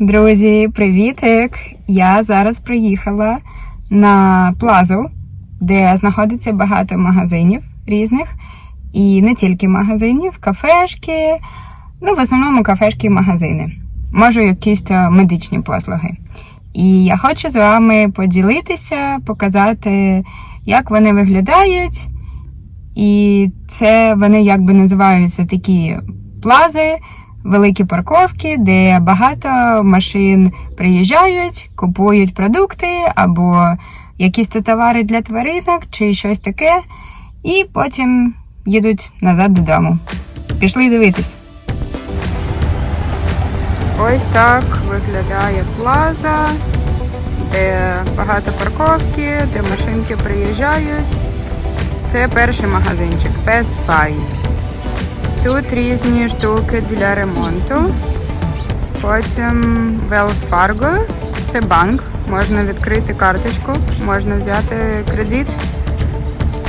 Друзі, привітик! Я зараз приїхала на плазу, де знаходиться багато магазинів різних. І не тільки магазинів, кафешки, ну, в основному кафешки і магазини. Можу якісь медичні послуги. І я хочу з вами поділитися, показати, як вони виглядають. І це вони якби називаються такі плази, великі парковки, де багато машин приїжджають, купують продукти або якісь то товари для тваринок чи щось таке, і потім їдуть назад додому. Пішли дивитись. Ось так виглядає плаза, де багато парковки, де машинки приїжджають. Це перший магазинчик Best Buy. Тут різні штуки для ремонту. Потім Wells Fargo. Це банк. Можна відкрити карточку, можна взяти кредит.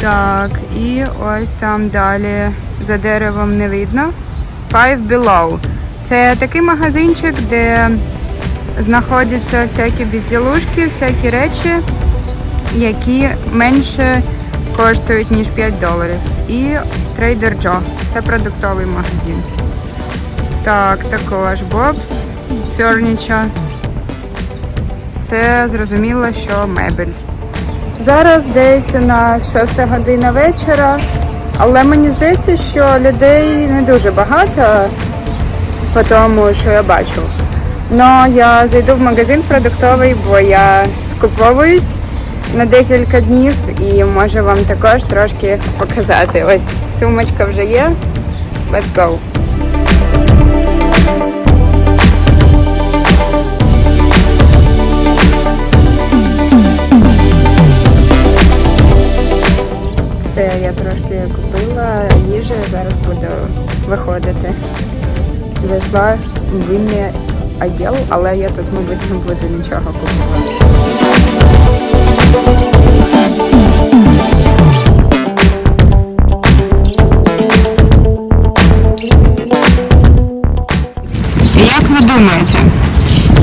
Так, і ось там далі за деревом не видно. Five Below. Це такий магазинчик, де знаходяться всякі безділушки, всякі речі, які менше коштують ніж 5 доларів. І Trader Joe. Це продуктовий магазин. Так, також Bob's Furniture. Це зрозуміло, що мебель. Зараз десь у нас 6 година вечора, але мені здається, що людей не дуже багато по тому, що я бачу. Но я зайду в магазин продуктовий, бо я скуповуюсь на декілька днів і можу вам також трошки показати. Ось сумочка вже є. Let's go! Все, я трошки купила їжі, зараз буду виходити. Зайшла в винний відділ, але я тут, мабуть, не буду нічого купувати. Як ви думаєте,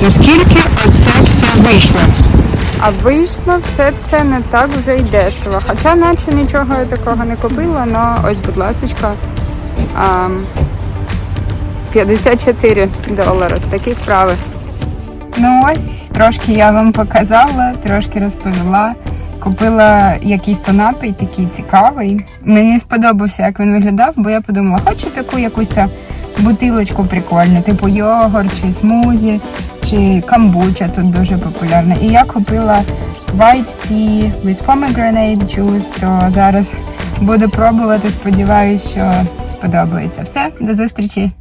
наскільки оце все вийшло? А вийшло все це не так вже й дешево. Хоча наче нічого я такого не купила, але ось, будь ласочка, 54 долари. Такі справи. Ну ось, трошки я вам показала, трошки розповіла. Купила якийсь то напій, такий цікавий. Мені сподобався, як він виглядав, бо я подумала, хочу таку якусь та бутилочку прикольну, типу йогурт чи смузі, чи камбуча тут дуже популярна. І я купила white tea with pomegranate juice, то зараз буду пробувати. Сподіваюсь, що сподобається. Все, до зустрічі!